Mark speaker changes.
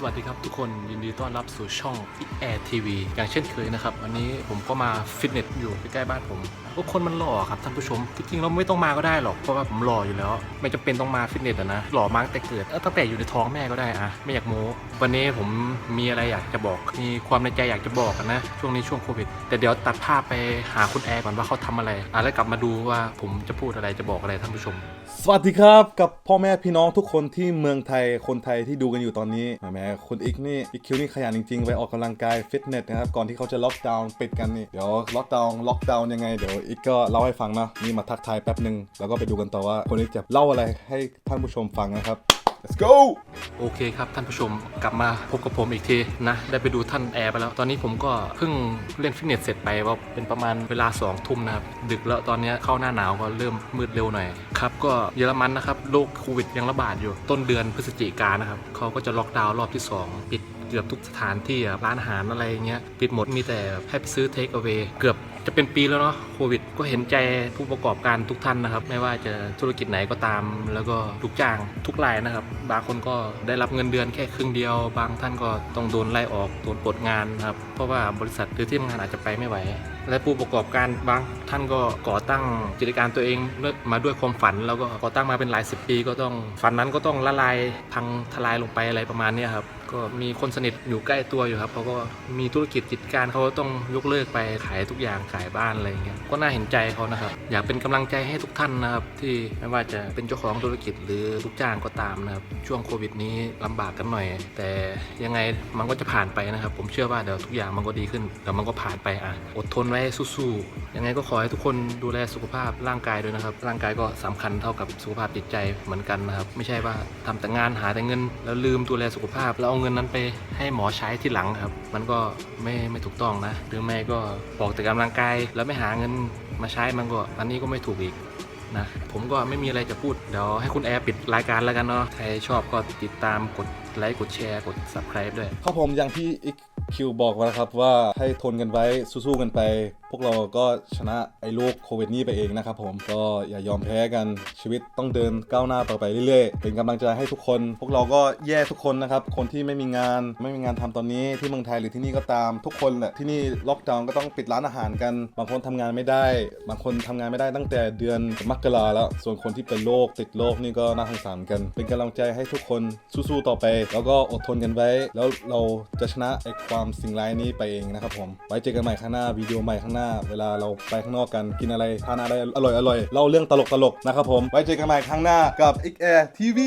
Speaker 1: สวัสดีครับทุกคนยินดีต้อนรับสู่ช่อง Air TV อย่างเช่นเคยนะครับ วันนี้ผมก็มาฟิตเนสอยู่ใกล้ๆบ้านผมก็คนมันหล่อครับท่านผู้ชมจริงเราไม่ต้องมาก็ได้หรอกเพราะว่าผมหล่ออยู่แล้ว ไม่จำเป็นต้องมาฟิตเนสอะนะหล่อมาตั้งแต่เกิดเออตั้งแต่อยู่ในท้องแม่ก็ได้อะไม่อยากโม้วันนี้ผมมีอะไรอยากจะบอกมีความในใจอยากจะบอกนะช่วงนี้ช่วงโควิดแต่เดี๋ยวตัดภาพไปหาคุณแอร์ก่อนว่าเขาทำอะไรอะแล้วกลับมาดูว่าผมจะพูดอะไรจะบอกอะไรท่านผู้ชม
Speaker 2: สวัสดีครับกับพ่อแม่พี่น้องทุกคนที่เมืองไทยคนไทยที่ดูกันอยู่ตอนนี้แหมคุณอีกนี่อีกคิวนี่ขยันจริงๆ ไปออกกำลังกายฟิตเนสนะครับก่อนที่เขาจะล็อกดาวน์ปิดกันนี่เดี๋ยวล็อกดาวน์ล็อกดาวน์ยังไงเดี๋ยวอีกก็เล่าให้ฟังนะนี่มาทักทายแป๊บหนึ่งแล้วก็ไปดูกันต่อว่าคนอีกจะเล่าอะไรให้ท่านผู้ชมฟังนะครับ let's go
Speaker 1: โอเคครับท่านผู้ชมกลับมาพบกับผมอีกทีนะ ได้ไปดูท่านแอร์ไปแล้ว ตอนนี้ผมก็เพิ่งเล่นฟิตเนสเสร็จไปว่าเป็นประมาณเวลา2องทุ่มนะครับ ดึกแล้วตอนนี้เข้าหน้าหนาวก็เริ่มมืดเร็วหน่อยครับ ก็เยอรมันนะครับโรคโควิดยังระบาดอยู่ ต้นเดือนพฤศจิกายนนะครับเขาก็จะล็อกดาวน์รอบที่ 2 ปิดเกือบทุกสถานที่ร้านอาหารอะไรเงี้ยปิดหมดมีแต่ให้ไปซื้อเทคเอา a y เกือบ จะเป็นปีแล้วเนาะโควิด ก็เห็นใจผู้ประกอบการทุกท่านนะครับ ไม่ว่าจะธุรกิจไหนก็ตาม แล้วก็ลูกจ้างทุกรายนะครับ บางคนก็ได้รับเงินเดือนแค่ครึ่งเดียว บางท่านก็ต้องโดนไล่ออกโดนปลดงานครับเพราะว่าบริษัทหรือที่ทำงานอาจจะไปไม่ไหว และผู้ประกอบการบางท่านก็ก่อตั้งกิจการตัวเองมาด้วยความฝัน แล้วก็ก่อตั้งมาเป็นหลายสิบปี ก็ต้องฝันนั้นก็ต้องละลายพังทลายลงไปอะไรประมาณนี้ครับก็มีคนสนิทอยู่ใกล้ตัวอยู่ครับเขาก็มีธุรกิจกิจการเขาก็ต้องยกเลิกไปขายทุกอย่างขายบ้านอะไรอย่างเงี้ยก็น่าเห็นใจเขานะครับ อยากเป็นกำลังใจให้ทุกท่านนะครับ ที่ไม่ว่าจะเป็นเจ้าของธุรกิจหรือลูกจ้างก็ตามนะครับ ช่วงโควิดนี้ลำบากกันหน่อย แต่ยังไงมันก็จะผ่านไปนะครับ ผมเชื่อว่าเดี๋ยวทุกอย่างมันก็ดีขึ้นเดี๋ยวมันก็ผ่านไปอะอดทนไว้สู้ๆยังไงก็ขอให้ทุกคนดูแลสุขภาพร่างกายด้วยนะครับ ร่างกายก็สำคัญเท่ากับสุขภาพจิตใจเหมือนกันนะครับ ไม่ใช่ว่าทำแต่งานหาแต่เงิน แล้วลืมดูแลสุขภาพ แล้วเอาเงินนั้นไปให้หมอใช้ที่หลังครับ มันก็ไม่ไม่ถูกต้องนะ หรือไม่ก็บอกแต่กำลังกายแล้วไม่หาเงินมาใช้มันก็อันนี้ก็ไม่ถูกอีกนะผมก็ไม่มีอะไรจะพูด เดี๋ยวให้คุณแอร์ปิดรายการแล้วกันเนาะใครชอบก็ติดตามกดไลค์กดแชร์กด subscribe ด้วย
Speaker 2: ครับผมอย่างที่อีก คิวบอกไว้วครับว่าให้ทนกันไว้สู้ๆกันไปพวกเราก็ชนะไอ้โรคโควิดนี้ไปเองนะครับผมก็อย่ายอมแพ้กันชีวิตต้องเดินก้าวหน้าต่อไปเรื่อยๆ เป็นกำลังใจให้ทุกคน พวกเราก็แย่ทุกคนนะครับ คนที่ไม่มีงานไม่มีงานทำตอนนี้ที่เมืองไทยหรือที่นี่ก็ตามทุกคนแหละที่นี่ล็อกดาวน์ก็ต้องปิดร้านอาหารกัน บางคนทำงานไม่ได้ บางคนทำงานไม่ได้ตั้งแต่เดือนมกราแล้ว ส่วนคนที่เป็นโรคติดโรคนี่ก็น่าสงสารกัน เป็นกำลังใจให้ทุกคนสู้ๆต่อไป แล้วก็อดทนกันไว้ แล้วเราจะชนะไอ้ความสิ่งร้ายนี้ไปเองนะครับผมไว้เจอกันใหม่ข้างหน้าวิดีโอใหม่ข้างหน้าเวลาเราไปข้างนอกกันกินอะไรทานอะไรอร่อยอร่อยเล่าเรื่องตลกๆนะครับผมไว้เจอกันใหม่ครั้งหน้ากับ XR TV